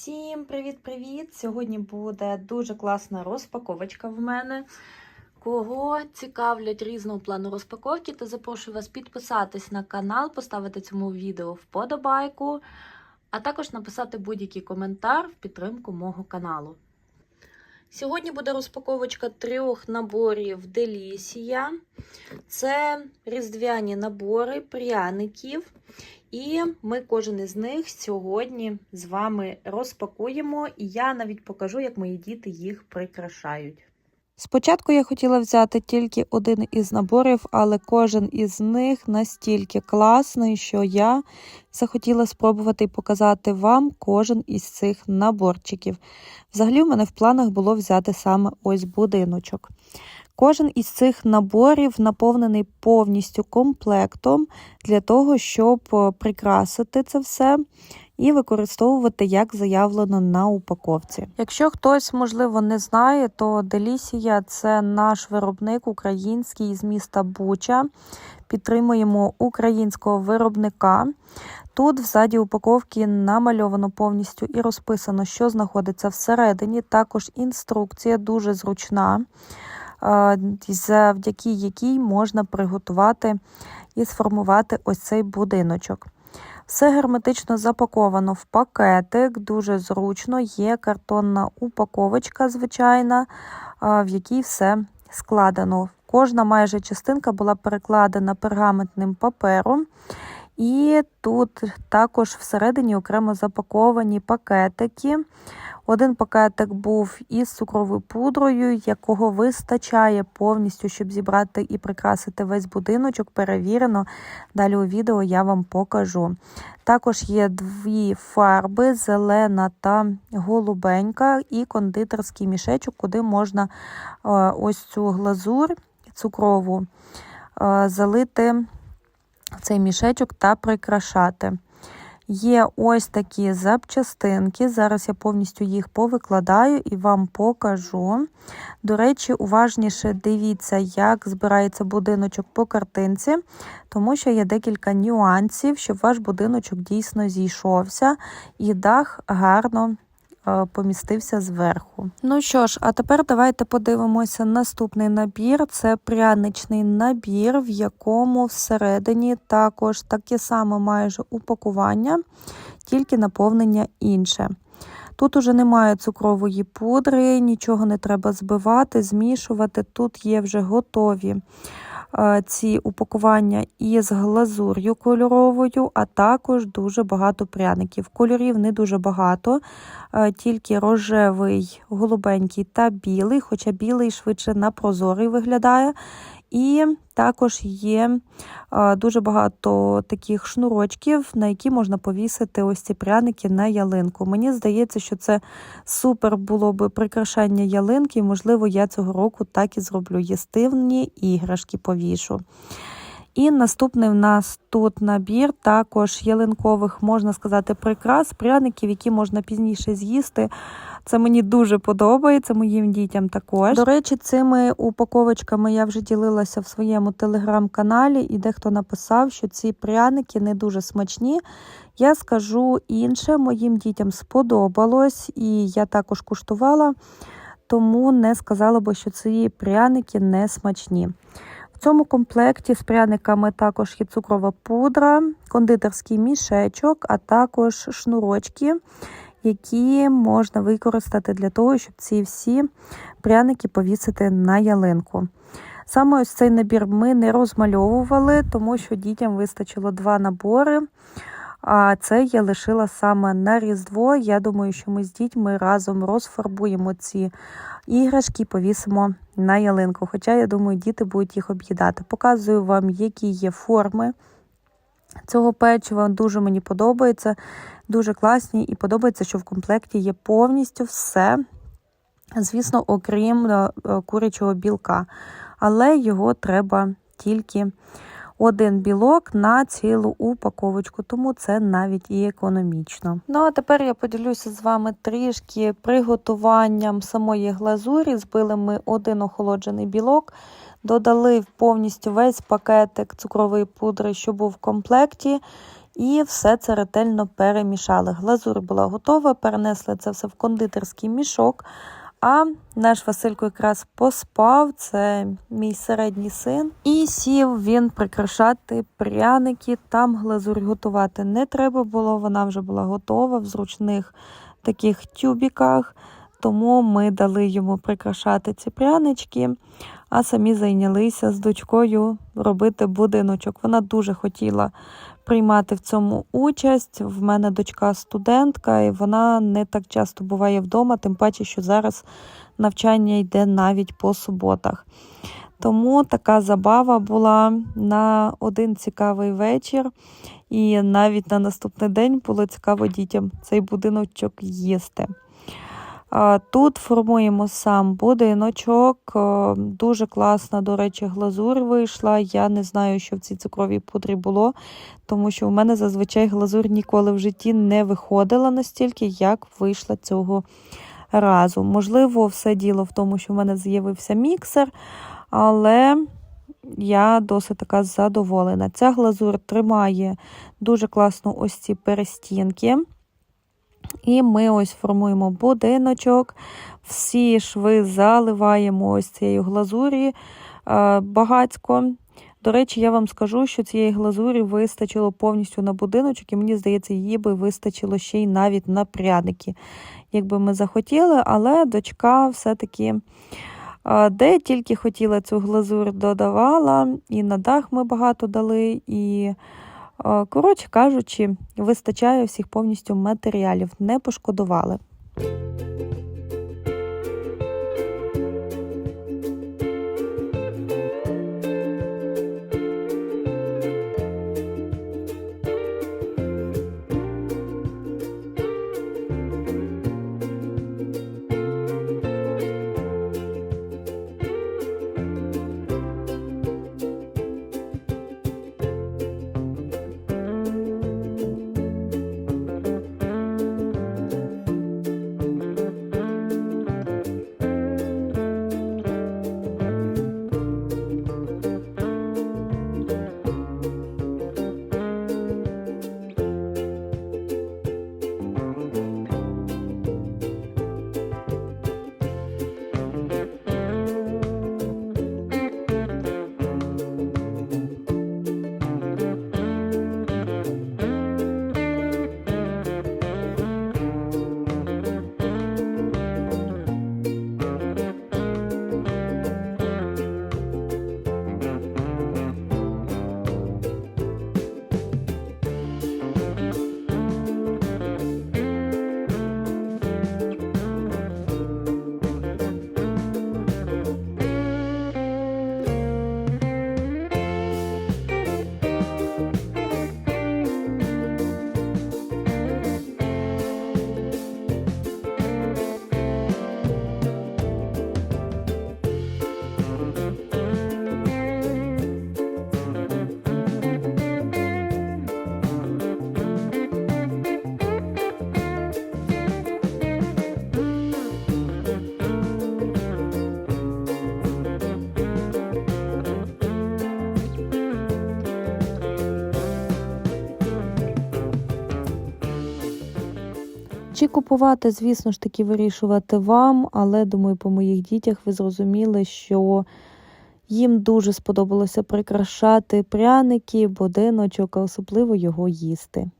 Всім привіт-привіт! Сьогодні буде дуже класна розпаковочка в мене. Кого цікавлять різного плану розпаковки, то запрошую вас підписатись на канал, поставити цьому відео вподобайку, а також написати будь-який коментар в підтримку мого каналу. Сьогодні буде розпаковочка трьох наборів Делісія. Це різдвяні набори пряників. І ми кожен із них сьогодні з вами розпакуємо, і я навіть покажу, як мої діти їх прикрашають. Спочатку я хотіла взяти тільки один із наборів, але кожен із них настільки класний, що я захотіла спробувати показати вам кожен із цих наборчиків. Взагалі, в мене в планах було взяти саме ось будиночок. Кожен із цих наборів наповнений повністю комплектом для того, щоб прикрасити це все і використовувати, як заявлено на упаковці. Якщо хтось, можливо, не знає, то Делісія це наш виробник український з міста Буча. Підтримуємо українського виробника. Тут взаді упаковки намальовано повністю і розписано, що знаходиться всередині. Також інструкція дуже зручна завдяки якій можна приготувати і сформувати ось цей будиночок. Все герметично запаковано в пакетик, дуже зручно, є картонна упаковочка, звичайна, в якій все складено. Кожна майже частинка була перекладена пергаментним папером. І тут також всередині окремо запаковані пакетики. Один пакетик був із цукровою пудрою, якого вистачає повністю, щоб зібрати і прикрасити весь будиночок. Перевірено. Далі у відео я вам покажу. Також є дві фарби: зелена та голубенька, і кондитерський мішечок, куди можна ось цю глазур цукрову залити в цей мішечок та прикрашати. Є ось такі запчастинки. Зараз я повністю їх повикладаю і вам покажу. До речі, уважніше дивіться, як збирається будиночок по картинці, тому що є декілька нюансів, щоб ваш будиночок дійсно зійшовся і дах гарно помістився зверху. Ну що ж, а тепер давайте подивимося наступний набір. Це пряничний набір, в якому всередині також таке саме майже упакування, тільки наповнення інше. Тут уже немає цукрової пудри, нічого не треба збивати, змішувати. Тут є вже готові ці упакування із глазур'ю кольоровою, а також дуже багато пряників. Кольорів не дуже багато, тільки рожевий, голубенький та білий, хоча білий швидше на прозорий виглядає. І також є дуже багато таких шнурочків, на які можна повісити ось ці пряники на ялинку. Мені здається, що це супер було би прикрашання ялинки, і, можливо, я цього року так і зроблю Єстивні іграшки повішу. І наступний в нас тут набір також ялинкових, можна сказати, прикрас, пряників, які можна пізніше з'їсти. Це мені дуже подобається, моїм дітям також. До речі, цими упаковочками я вже ділилася в своєму телеграм-каналі, і дехто написав, що ці пряники не дуже смачні. Я скажу інше, моїм дітям сподобалось, і я також куштувала, тому не сказала би, що ці пряники не смачні. Цьому комплекті з пряниками також є цукрова пудра, кондитерський мішечок, а також шнурочки, які можна використати для того, щоб ці всі пряники повісити на ялинку. Саме ось цей набір ми не розмальовували, тому що дітям вистачило два набори. А це я лишила саме на Різдво. Я думаю, що ми з дітьми разом розфарбуємо ці іграшки повісимо на ялинку. Хоча, я думаю, діти будуть їх об'їдати. Показую вам, які є форми цього печива. Дуже мені подобається, дуже класні, і подобається, що в комплекті є повністю все. Звісно, окрім курячого білка. Але його треба тільки один білок на цілу упаковочку, тому це навіть і економічно. Ну а тепер я поділюся з вами трішки приготуванням самої глазурі. Збили ми один охолоджений білок, додали повністю весь пакетик цукрової пудри, що був в комплекті. І все це ретельно перемішали. Глазур була готова, перенесли це все в кондитерський мішок. А наш Василько якраз поспав, це мій середній син. І сів він прикрашати пряники. Там глазурь готувати не треба було, вона вже була готова в зручних таких тюбіках. Тому ми дали йому прикрашати ці прянички, а самі зайнялися з дочкою робити будиночок. Вона дуже хотіла приймати в цьому участь. В мене дочка студентка, і вона не так часто буває вдома, тим паче, що зараз навчання йде навіть по суботах. Тому така забава була на один цікавий вечір, і навіть на наступний день було цікаво дітям цей будиночок їсти. Тут формуємо сам будиночок. Дуже класна, до речі, глазур вийшла. Я не знаю, що в цій цукровій пудрі було, тому що у мене зазвичай глазур ніколи в житті не виходила настільки, як вийшла цього разу. Можливо, все діло в тому, що в мене з'явився міксер, але я досить така задоволена. Ця глазур тримає дуже класно ось ці перестінки. І ми ось формуємо будиночок, всі шви заливаємо ось цією глазурі е, багацько. До речі, я вам скажу, що цієї глазурі вистачило повністю на будиночок, і мені здається, її би вистачило ще й навіть на пряники, якби ми захотіли, але дочка все-таки. е, Де тільки хотіла цю глазур додавала, і на дах ми багато дали, і Коротше кажучи, вистачає всіх повністю матеріалів, не пошкодували. Чи купувати, звісно ж таки, вирішувати вам, але думаю, по моїх дітях ви зрозуміли, що їм дуже сподобалося прикрашати пряники, будиночок, а особливо його їсти.